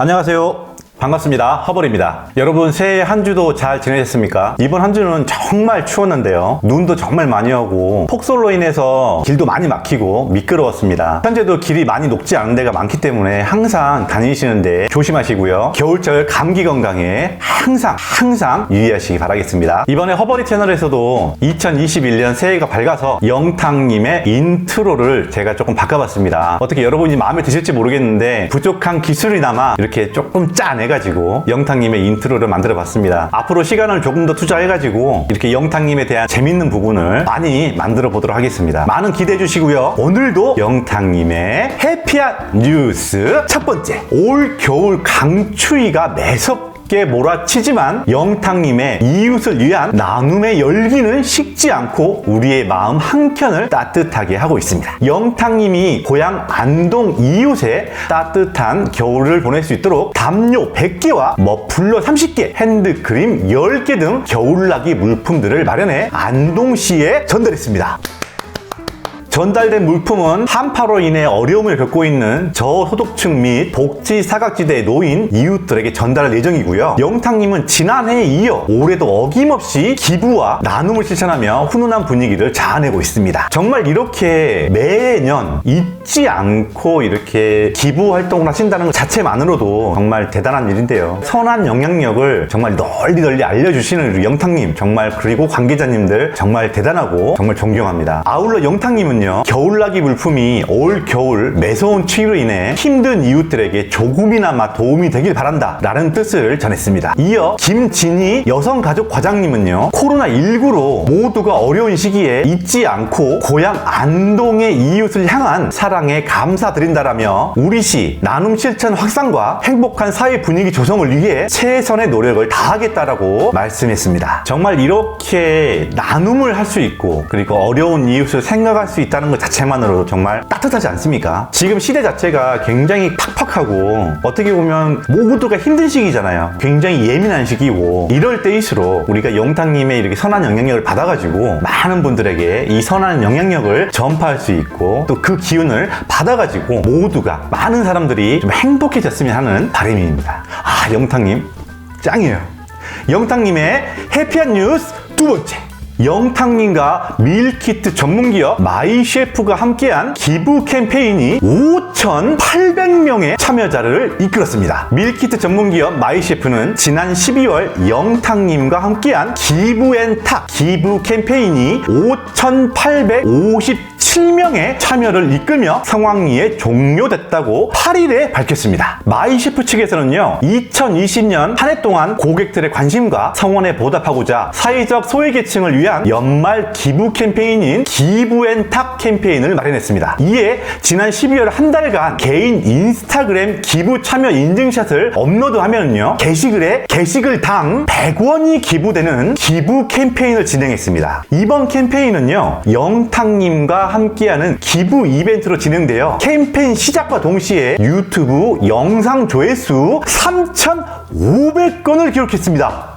안녕하세요. 반갑습니다. 허벌입니다. 여러분 새해 한 주도 잘 지내셨습니까? 이번 한 주는 정말 추웠는데요. 눈도 정말 많이 오고 폭설로 인해서 길도 많이 막히고 미끄러웠습니다. 현재도 길이 많이 녹지 않은 데가 많기 때문에 항상 다니시는데 조심하시고요. 겨울철 감기 건강에 항상 항상 유의하시기 바라겠습니다. 이번에 허버리 채널에서도 2021년 새해가 밝아서 영탁님의 인트로를 제가 조금 바꿔봤습니다. 어떻게 여러분이 마음에 드실지 모르겠는데 부족한 기술이나마 이렇게 조금 짜내 가지고 영탁님의 인트로를 만들어 봤습니다. 앞으로 시간을 조금 더 투자해가지고 이렇게 영탁님에 대한 재밌는 부분을 많이 만들어 보도록 하겠습니다. 많은 기대해 주시고요. 오늘도 영탁님의 해피한 뉴스 첫 번째 올 겨울 강추위가 매섭 게 몰아치지만 영탁님의 이웃을 위한 나눔의 열기는 식지 않고 우리의 마음 한켠을 따뜻하게 하고 있습니다. 영탁님이 고향 안동 이웃에 따뜻한 겨울을 보낼 수 있도록 담요 100개와 머플러 30개, 핸드크림 10개 등 겨울나기 물품들을 마련해 안동시에 전달했습니다. 전달된 물품은 한파로 인해 어려움을 겪고 있는 저소득층 및 복지 사각지대에 놓인 이웃들에게 전달할 예정이고요. 영탁님은 지난해에 이어 올해도 어김없이 기부와 나눔을 실천하며 훈훈한 분위기를 자아내고 있습니다. 정말 이렇게 매년 잊지 않고 이렇게 기부 활동을 하신다는 것 자체만으로도 정말 대단한 일인데요. 선한 영향력을 정말 널리 널리 알려주시는 우리 영탁님 정말 그리고 관계자님들 정말 대단하고 정말 존경합니다. 아울러 영탁님은요 겨울나기 물품이 올 겨울 매서운 추위로 인해 힘든 이웃들에게 조금이나마 도움이 되길 바란다 라는 뜻을 전했습니다. 이어 김진희 여성가족 과장님은요 코로나19로 모두가 어려운 시기에 잊지 않고 고향 안동의 이웃을 향한 사랑에 감사드린다라며 우리시 나눔 실천 확산과 행복한 사회 분위기 조성을 위해 최선의 노력을 다하겠다라고 말씀했습니다. 정말 이렇게 나눔을 할 수 있고 그리고 어려운 이웃을 생각할 수 있다 는 것 자체만으로도 정말 따뜻하지 않습니까? 지금 시대 자체가 굉장히 팍팍하고 어떻게 보면 모두가 힘든 시기잖아요. 굉장히 예민한 시기고 이럴 때일수록 우리가 영탁님의 이렇게 선한 영향력을 받아가지고 많은 분들에게 이 선한 영향력을 전파할 수 있고 또 그 기운을 받아가지고 모두가 많은 사람들이 좀 행복해졌으면 하는 바람입니다. 아 영탁님 짱이에요. 영탁님의 해피한 뉴스 두 번째. 영탁님과 밀키트 전문기업 마이셰프가 함께한 기부 캠페인이 5,800명의 참여자를 이끌었습니다. 밀키트 전문기업 마이셰프는 지난 12월 영탁님과 함께한 기부앤탁 기부 캠페인이 5,850 7명의 참여를 이끌며 상황리에 종료됐다고 8일에 밝혔습니다. 마이셰프 측에서는요, 2020년 한 해 동안 고객들의 관심과 성원에 보답하고자 사회적 소외계층을 위한 연말 기부 캠페인인 기부앤탁 캠페인을 마련했습니다. 이에 지난 12월 한 달간 개인 인스타그램 기부 참여 인증샷을 업로드하면요, 게시글에 게시글 당 100원이 기부되는 기부 캠페인을 진행했습니다. 이번 캠페인은요, 영탁님과 함께하는 기부 이벤트로 진행되어 캠페인 시작과 동시에 유튜브 영상 조회수 3,500건을 기록했습니다.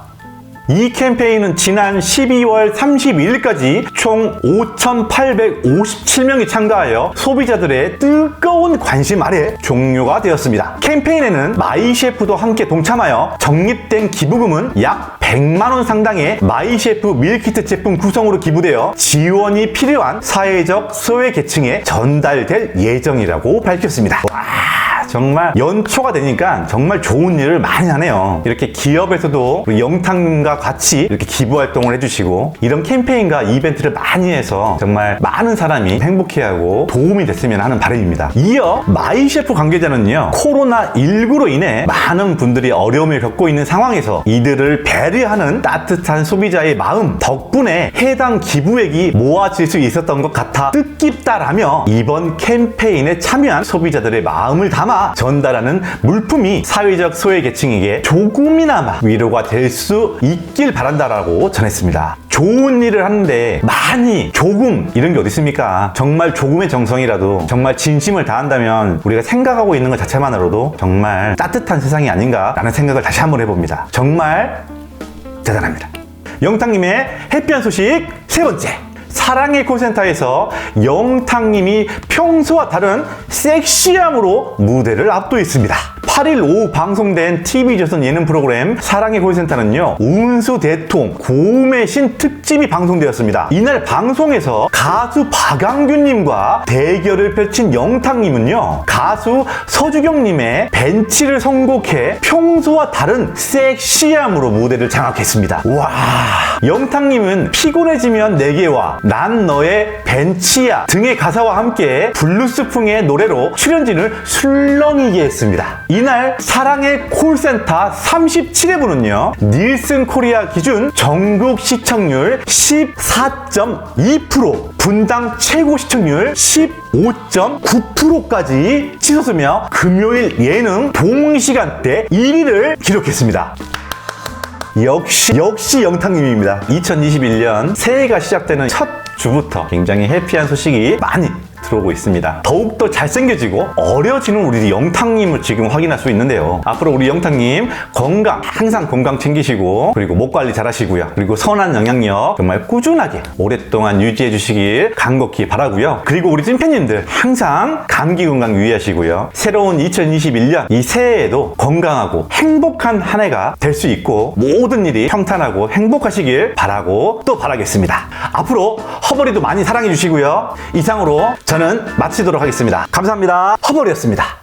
이 캠페인은 지난 12월 31일까지 총 5,857명이 참가하여 소비자들의 뜨거운 관심 아래 종료가 되었습니다. 캠페인에는 마이셰프도 함께 동참하여 적립된 기부금은 약 100만원 상당의 마이셰프 밀키트 제품 구성으로 기부되어 지원이 필요한 사회적 소외 계층에 전달될 예정이라고 밝혔습니다. 와. 정말 연초가 되니까 정말 좋은 일을 많이 하네요. 이렇게 기업에서도 우리 영탁님과 같이 이렇게 기부 활동을 해주시고 이런 캠페인과 이벤트를 많이 해서 정말 많은 사람이 행복해하고 도움이 됐으면 하는 바람입니다. 이어 마이셰프 관계자는요 코로나19로 인해 많은 분들이 어려움을 겪고 있는 상황에서 이들을 배려하는 따뜻한 소비자의 마음 덕분에 해당 기부액이 모아질 수 있었던 것 같아 뜻깊다라며 이번 캠페인에 참여한 소비자들의 마음을 담아 전달하는 물품이 사회적 소외 계층에게 조금이나마 위로가 될 수 있길 바란다라고 전했습니다. 좋은 일을 하는데 많이 조금 이런 게 어디 있습니까? 정말 조금의 정성이라도 정말 진심을 다한다면 우리가 생각하고 있는 것 자체만으로도 정말 따뜻한 세상이 아닌가라는 생각을 다시 한번 해봅니다. 정말 대단합니다. 영탁님의 해피한 소식 세 번째. 사랑의 콜센터에서 영탁님이 평소와 다른 섹시함으로 무대를 압도했습니다. 8일 오후 방송된 TV조선 예능 프로그램 사랑의 콜센터는요, 운수 대통 고음의 신 특집이 방송되었습니다. 이날 방송에서 가수 박광균님과 대결을 펼친 영탁님은요, 가수 서주경님의 벤치를 선곡해 평소와 다른 섹시함으로 무대를 장악했습니다. 와, 영탁님은 피곤해지면 내게 와, 난 너의 벤치야 등의 가사와 함께 블루스풍의 노래로 출연진을 술렁이게 했습니다. 이날 사랑의 콜센터 37회분은요, 닐슨 코리아 기준 전국 시청률 14.2%, 분당 최고 시청률 15.9%까지 치솟으며 금요일 예능 동시간대 1위를 기록했습니다. 역시 역시 영탁님입니다. 2021년 새해가 시작되는 첫 주부터 굉장히 해피한 소식이 많이 들어오고 있습니다. 더욱더 잘생겨지고 어려지는 우리 영탁님을 지금 확인할 수 있는데요. 앞으로 우리 영탁님 건강 항상 건강 챙기시고 그리고 목 관리 잘하시고요. 그리고 선한 영향력 정말 꾸준하게 오랫동안 유지해 주시길 간곡히 바라고요. 그리고 우리 찐팬님들 항상 감기 건강 유의하시고요. 새로운 2021년 이 새해에도 건강하고 행복한 한 해가 될 수 있고 모든 일이 평탄하고 행복하시길 바라고 또 바라겠습니다. 앞으로 허버리도 많이 사랑해 주시고요. 이상으로 저는 마치도록 하겠습니다. 감사합니다. 허버리였습니다.